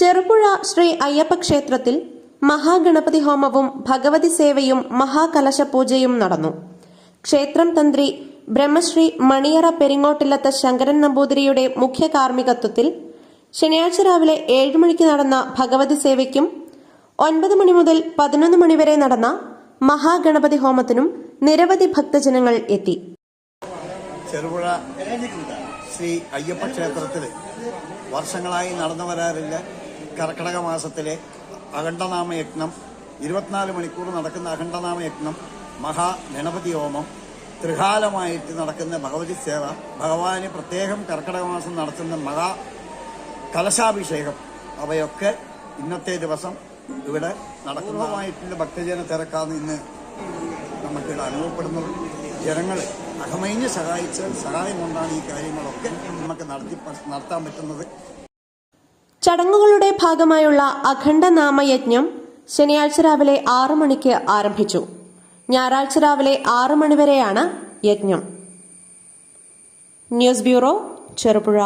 ചെറുപുഴ ശ്രീ അയ്യപ്പ ക്ഷേത്രത്തിൽ മഹാഗണപതി ഹോമവും ഭഗവതി സേവയും മഹാകലശ പൂജയും നടന്നു. ക്ഷേത്രം തന്ത്രി ബ്രഹ്മശ്രീ മണിയറ പെരിങ്ങോട്ടില്ലത്ത ശങ്കരൻ നമ്പൂതിരിയുടെ മുഖ്യ കാർമ്മികത്വത്തിൽ ശനിയാഴ്ച രാവിലെ ഏഴ് മണിക്ക് നടന്ന ഭഗവതി സേവയ്ക്കും ഒൻപത് മണി മുതൽ പതിനൊന്ന് മണിവരെ നടന്ന മഹാഗണപതി ഹോമത്തിനും നിരവധി ഭക്തജനങ്ങൾ എത്തി. ചെറുപുഴ ശ്രീ അയ്യപ്പ ക്ഷേത്രത്തിൽ വർഷങ്ങളായി നടന്നു വരാറില്ല കർക്കിടക മാസത്തിലെ അഖണ്ഡനാമ യജ്ഞം ഇരുപത്തിനാല് മണിക്കൂർ നടക്കുന്ന അഖണ്ഡനാമ യജ്ഞം മഹാ ഗണപതി ഹോമം ത്രികാലമായിട്ട് നടക്കുന്ന ഭഗവതി സേവ ഭഗവാന് പ്രത്യേകം കർക്കിടക മാസം നടത്തുന്ന മഹാ കലശാഭിഷേകം അവയൊക്കെ ഇന്നത്തെ ദിവസം ഇവിടെ നടക്കുന്നതുമായിട്ടുള്ള ഭക്തജന തിരക്കാണ് ഇന്ന് നമുക്കിവിടെ അനുഭവപ്പെടുന്നത്. ജനങ്ങൾ അകമയിഞ്ഞ് സഹായിച്ച് സഹായം കൊണ്ടാണ് ഈ കാര്യങ്ങളൊക്കെ നമുക്ക് നടത്തി നടത്താൻ പറ്റുന്നത്. ചടങ്ങുകളുടെ ഭാഗമായുള്ള അഖണ്ഡ നാമയജ്ഞം ശനിയാഴ്ച രാവിലെ ആറു മണിക്ക് ആരംഭിച്ചു. ഞായറാഴ്ച രാവിലെ ആറു മണിവരെയാണ് യജ്ഞം. News bureau Cherupuzha.